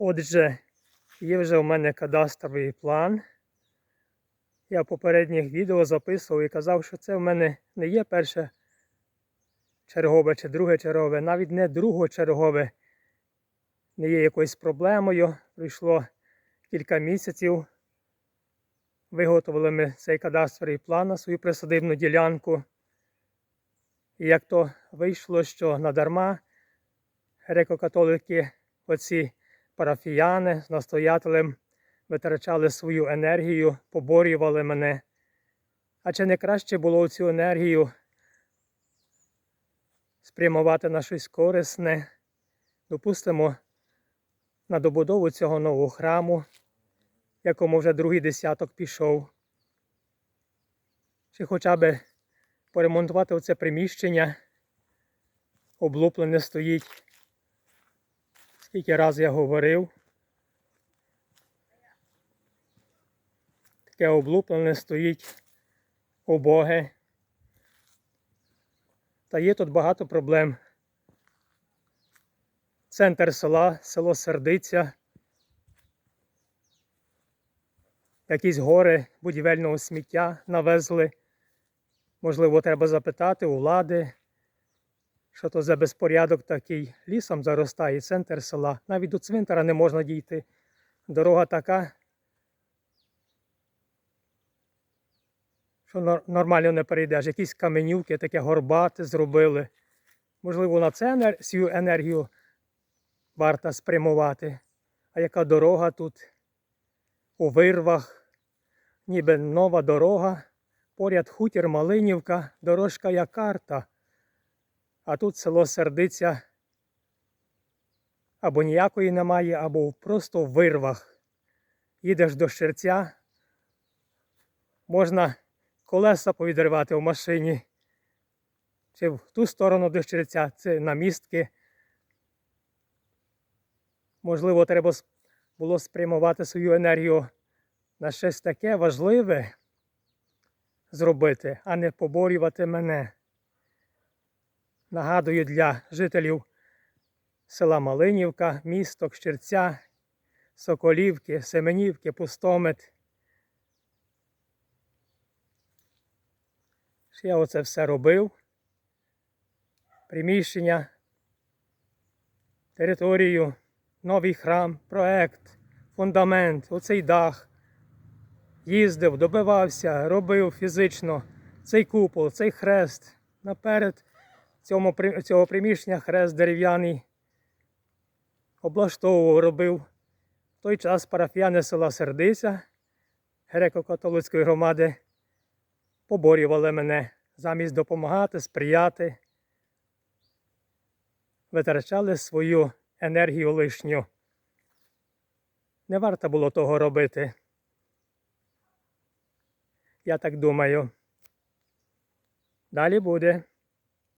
Отже, є вже у мене кадастровий план. Я в попередніх відео записував і казав, що це в мене не є перше чергове чи друге чергове, навіть не другочергове. Не є якоюсь проблемою. Пройшло кілька місяців. Виготовили ми цей кадастровий план на свою присадибну ділянку. І як то вийшло, що надарма греко-католики, оці парафіяни з настоятелем витрачали свою енергію, поборювали мене. А чи не краще було цю енергію спрямувати на щось корисне, допустимо, на добудову цього нового храму, якому вже другий десяток пішов, чи хоча б поремонтувати оце приміщення, облуплене стоїть. Скільки раз я говорив. Таке облуплене стоїть убоге. Та є тут багато проблем. Центр села, село Сердиця. Якісь гори будівельного сміття навезли. Можливо, треба запитати у влади, що то за безпорядок такий. Лісом заростає центр села. Навіть до цвинтара не можна дійти. Дорога така, що нормально не перейдеш. Якісь каменюки таке горбати зробили. Можливо, на це цю енергію варто спрямувати. А яка дорога тут у вирвах, ніби нова дорога. Поряд хутір Малинівка, дорожка як карта. А тут село Сердиця або ніякої немає, або просто в вирвах. Їдеш до Щерця, можна колеса повідривати в машині. Чи в ту сторону до Щерця, це на містки. Можливо, треба було спрямувати свою енергію на щось таке важливе зробити, а не поборювати мене. Нагадую для жителів села Малинівка, місто Щерця, Соколівки, Семенівки, Пустомет. Я оце все робив. Приміщення, територію, новий храм, проект, фундамент, оцей дах. Їздив, добивався, робив фізично цей купол, цей хрест. Наперед цьому, цього приміщення хрест дерев'яний облаштовував, робив. В той час парафіяни села Сердиця греко-католицької громади поборювали мене замість допомагати, сприяти. Витрачали свою енергію лишню. Не варто було того робити. Я так думаю. Далі буде.